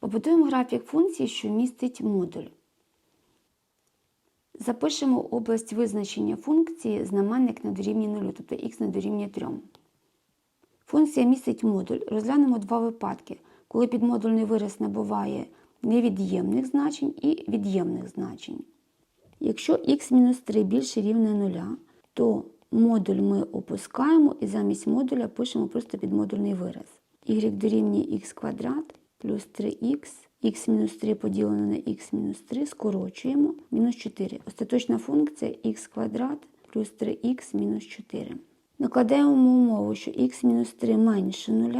Побудуємо графік функції, що містить модуль. Запишемо область визначення функції знаменник на дорівнює 0, тобто х на дорівнює 3. Функція містить модуль. Розглянемо два випадки, коли підмодульний вираз набуває невід'ємних значень і від'ємних значень. Якщо х-3 більше рівне 0, то модуль ми опускаємо і замість модуля пишемо просто підмодульний вираз. y дорівнює х квадрат плюс 3х, х-3 поділене на х-3 скорочуємо, мінус 4. Остаточна функція х квадрат плюс 3х мінус 4. Накладаємо умову, що х-3 менше 0,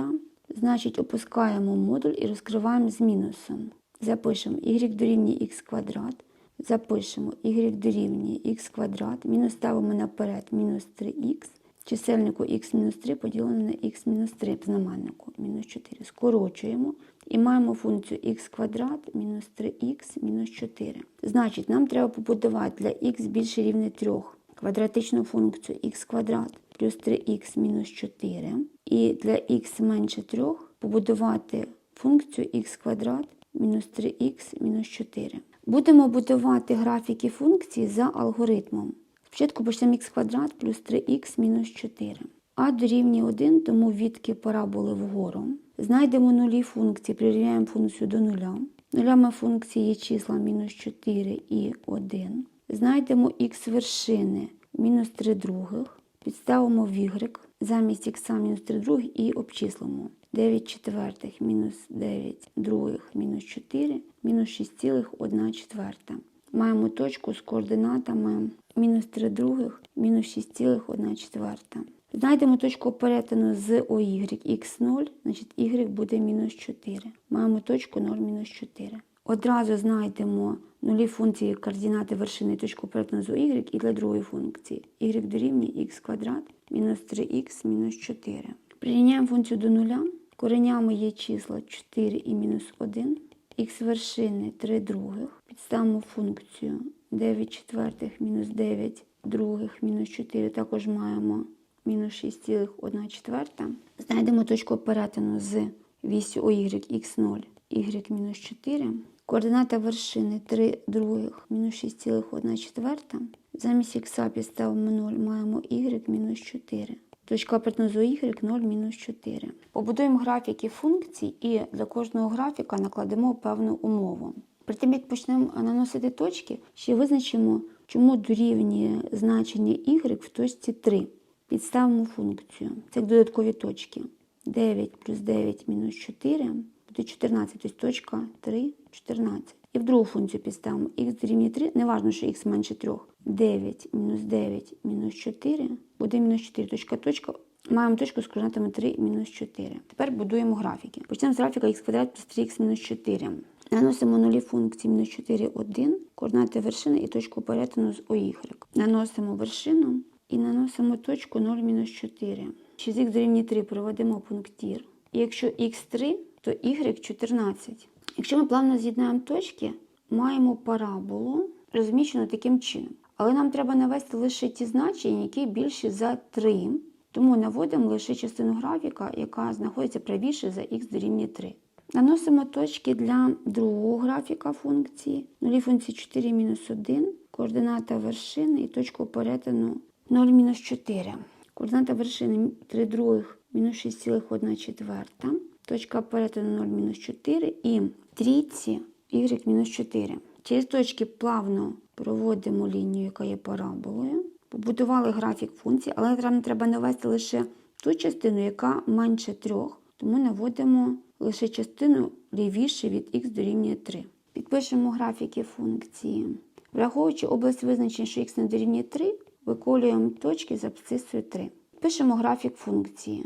значить опускаємо модуль і розкриваємо з мінусом. Запишемо y дорівнює х квадрат, запишемо y дорівнює х квадрат, мінус ставимо наперед мінус 3х, чисельнику х-3 поділене на х-3 в знаменнику мінус 4. Скорочуємо і маємо функцію х квадрат мінус 3х мінус 4. Значить, нам треба побудувати для х більше рівне 3 квадратичну функцію х квадрат плюс 3х мінус 4. І для х менше 3 побудувати функцію х квадрат мінус 3х мінус 4. Будемо будувати графіки функції за алгоритмом. Спочатку почнемо х квадрат плюс 3х мінус 4. А дорівнює 1, тому відки параболи вгору. Знайдемо нулі функції, прирівняємо функцію до нуля. Нулями функції є числа мінус 4 і 1. Знайдемо х вершини мінус 3 других. Підставимо в y замість х мінус 3 других і обчислимо. 9 четвертих мінус 9 других мінус 4 мінус 6,1 четверта. Маємо точку з координатами мінус 3 других мінус 6,1 четверта. Знайдемо точку перетину з OY x0, значить y буде мінус 4. Маємо точку 0 мінус 4. Одразу знайдемо нулі функції координати вершини точку перетину з OY і для другої функції. y дорівнює х квадрат мінус 3х мінус 4. Прирівняємо функцію до нуля. Коренями є числа 4 і мінус 1. Х вершини 3 других. Підставимо функцію 9 четвертих мінус 9 других мінус 4. Також маємо мінус 6,1 четверта. Знайдемо точку перетину з вісю OY x0, y мінус 4. Координата вершини 3 других мінус 6,1 четверта. Замість х підставимо 0, маємо y мінус 4. Точка з y 0 мінус 4. Побудуємо графіки функцій і для кожного графіка накладемо певну умову. При тим, як почнемо наносити точки, ще визначимо, чому дорівнює значення y в точці 3. Підставимо функцію. Це додаткові точки. 9 плюс 9 мінус 4 буде 14, тобто точка 3, 14. І в другу функцію підставимо х дорівнює 3, не важливо, що х менше 3. 9 мінус 9 мінус 4 буде мінус 4. Точка, точка. Маємо точку з координатами 3 мінус 4. Тепер будуємо графіки. Почнемо з графіка х квадрат плюс 3х мінус 4. Наносимо нулі функції мінус 4, 1, координати вершини і точку перетину з OY. Наносимо вершину і наносимо точку 0 мінус 4. 6х дорівнює 3 проведемо пунктір. І якщо х3, то y 14. Якщо ми плавно з'єднаємо точки, маємо параболу, розміщену таким чином. Але нам треба навести лише ті значення, які більші за 3. Тому наводимо лише частину графіка, яка знаходиться правіше за х дорівнює 3. Наносимо точки для другого графіка функції. Нулі функції 4 мінус 1, координата вершини і точку перетину 0 мінус 4. Координата вершини 3 других мінус 6,1 четверта. Точка перетину 0 мінус 4 і трійці y мінус 4. Через точки плавно проводимо лінію, яка є параболою. Побудували графік функції, але нам треба навести лише ту частину, яка менше 3. Тому наводимо лише частину лівіше від х дорівнює 3. Підпишемо графіки функції. Враховуючи область визначення, що х не дорівнює 3, виколюємо точки з абсцисою 3. Пишемо графік функції.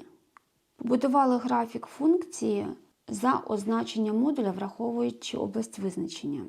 Побудували графік функції за означення модуля, враховуючи область визначення.